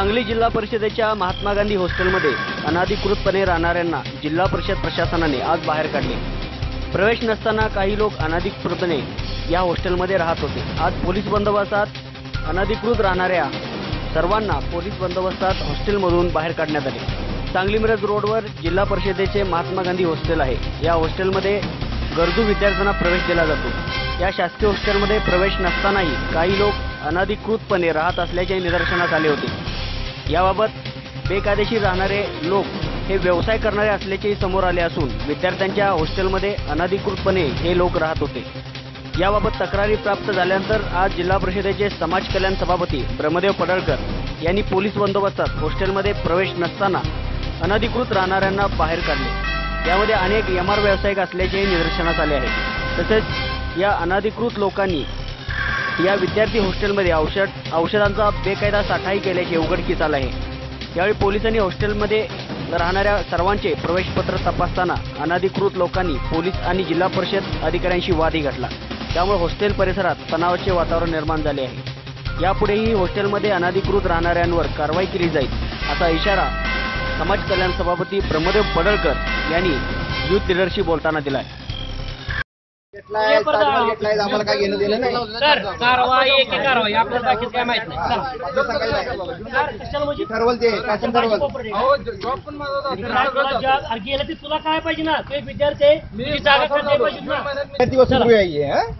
सांगली जिल्हा परिषदेच्या महात्मा गांधी हॉस्टेलमध्ये अनाधिकृतपणे राहणाऱ्यांना जिल्हा परिषद प्रशासनाने आज बाहेर काढले. प्रवेश नसताना काही लोक अनाधिकृतपणे या हॉस्टेलमध्ये राहत होते. आज पोलीस बंदोबस्तात अनाधिकृत राहणाऱ्या सर्वांना पोलीस बंदोबस्तात हॉस्टेलमधून बाहेर काढण्यात आले. सांगली मिरज रोडवर जिल्हा परिषदेचे महात्मा गांधी हॉस्टेल आहे. या हॉस्टेलमध्ये गरजू विद्यार्थ्यांना प्रवेश दिला जातो. या शासकीय हॉस्टेलमध्ये प्रवेश नसतानाही काही लोक अनाधिकृतपणे राहत असल्याचे निदर्शनास आले होते. याबाबत बेकायदेशीर राहणारे लोक हे व्यवसाय करणारे असल्याचेही समोर आले असून विद्यार्थ्यांच्या हॉस्टेलमध्ये अनधिकृतपणे हे लोक राहत होते. याबाबत तक्रारी प्राप्त झाल्यानंतर आज जिल्हा परिषदेचे समाज कल्याण सभापती ब्रह्मदेव पडळकर यांनी पोलीस बंदोबस्तात हॉस्टेलमध्ये प्रवेश नसताना अनधिकृत राहणाऱ्यांना बाहेर काढले. यामध्ये अनेक एम आर व्यावसायिक असल्याचेही निदर्शनास आले आहे. तसेच या अनधिकृत लोकांनी या विद्यार्थी हॉस्टेलमध्ये औषध औषधांचा बेकायदा साठाही केल्याचे उघडकीस आलं आहे. यावेळी पोलिसांनी हॉस्टेलमध्ये राहणाऱ्या सर्वांचे प्रवेशपत्र तपासताना अनधिकृत लोकांनी पोलीस आणि जिल्हा परिषद अधिकाऱ्यांशी वादही घातला. त्यामुळे हॉस्टेल परिसरात तणावाचे वातावरण निर्माण झाले आहे. यापुढेही हॉस्टेलमध्ये अनधिकृत राहणाऱ्यांवर कारवाई केली जाईल असा इशारा समाज कल्याण सभापती ब्रह्मदेव पडळकर यांनी युथ लिडरशी बोलताना दिला आहे घेतलाय ताजमहल घेतलाय आम्हाला काय घेणं देणं नाही. सर कारवाई एक एक कारवाई आपल्याला बाकीच काय माहीत नाही. चला. आपलं सांगायचं सर, कशाला म्हणजे? ठरवल ते शासन ठरवल. property. काय तुला जॉब- अरे गेलं ते तुला काय पाहिजे ना? ते विद्यार्थी आहे, तुझी जागा करता पाहिजे ना. विद्यार्थी वसतिगृह आहे हे, हं?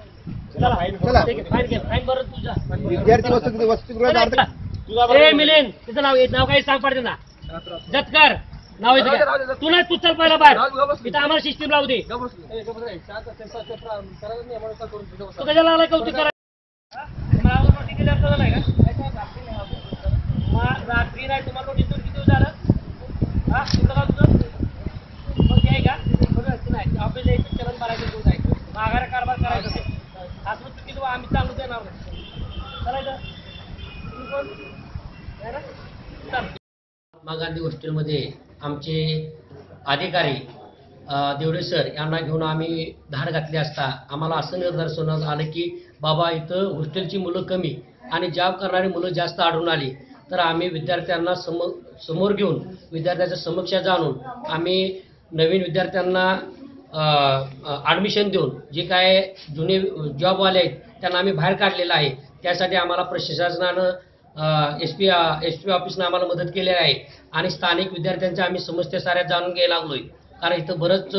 चला चला. ठीक आहे, फाईन घे, फाईन भरत तुझा. विद्यार्थी वसतिगृह वसतिगृहाचा अर्थ ए मिलिंद तिचं नाव नाव काही सांग पाडते ना. जतकर. नाव येतं का? तू नाही तू चल पहिला बाहेर इथं आम्हाला सिस्टीम लावू दे तू कशाला लागलाय कौतुक रात्री नाही तुम्हाला नोटीस देऊन किती दिवस झालं हा तुमचं का तुझं मग ते आहे का बरं, ते नाही ऑफिस यायचं चलन जायचं माघारा कारभार करायचं आम्ही चांगलं देणार नाही करायचं तुम्ही कोण? नाही ना? चल. महात्मा गांधी हॉस्टेलमध्ये आमचे अधिकारी देवडे सर यांना घेऊन आम्ही धाड घातली असता आम्हाला असं निदर्शनास आलं की बाबा इथं हॉस्टेलची मुलं कमी आणि जॉब करणारी मुलं जास्त आढळून आली. तर आम्ही विद्यार्थ्यांना सम समोर घेऊन विद्यार्थ्याच्या समक्ष जाणून आम्ही नवीन विद्यार्थ्यांना ॲडमिशन देऊन जे काय जुने जॉबवाले आहेत त्यांना आम्ही बाहेर काढलेलं आहे. त्यासाठी आम्हाला प्रशासनानं एस पी एस पी ऑफिसनं आम्हाला मदत केलेली आहे. आणि स्थानिक विद्यार्थ्यांच्या आम्ही समस्या साऱ्या जाणून घ्यायला लागलोय. कारण इथं बरंच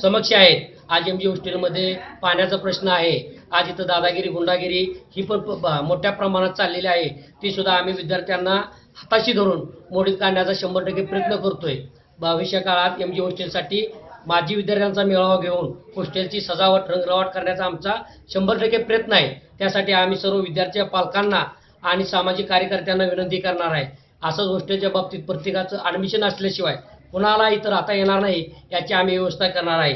समस्या आहेत. आज एम जी हॉस्टेलमध्ये पाण्याचा प्रश्न आहे. आज इथं दादागिरी गुंडागिरी ही पण मोठ्या प्रमाणात चाललेली आहे. ती सुद्धा आम्ही विद्यार्थ्यांना हाताशी धरून मोडीत काढण्याचा शंभर टक्के प्रयत्न करतोय. भविष्य काळात एम जी हॉस्टेलसाठी माजी विद्यार्थ्यांचा मेळावा घेऊन हॉस्टेलची सजावट रंगरवाट करण्याचा आमचा शंभर टक्के प्रयत्न आहे. त्यासाठी आम्ही सर्व विद्यार्थी पालकांना आणि सामाजिक कार्यकर्त्यांना विनंती करणार आहे. असंच हॉस्टेलच्या बाबतीत प्रत्येकाचं ॲडमिशन असल्याशिवाय कुणाला तर आता येणार नाही याची आम्ही व्यवस्था करणार आहे.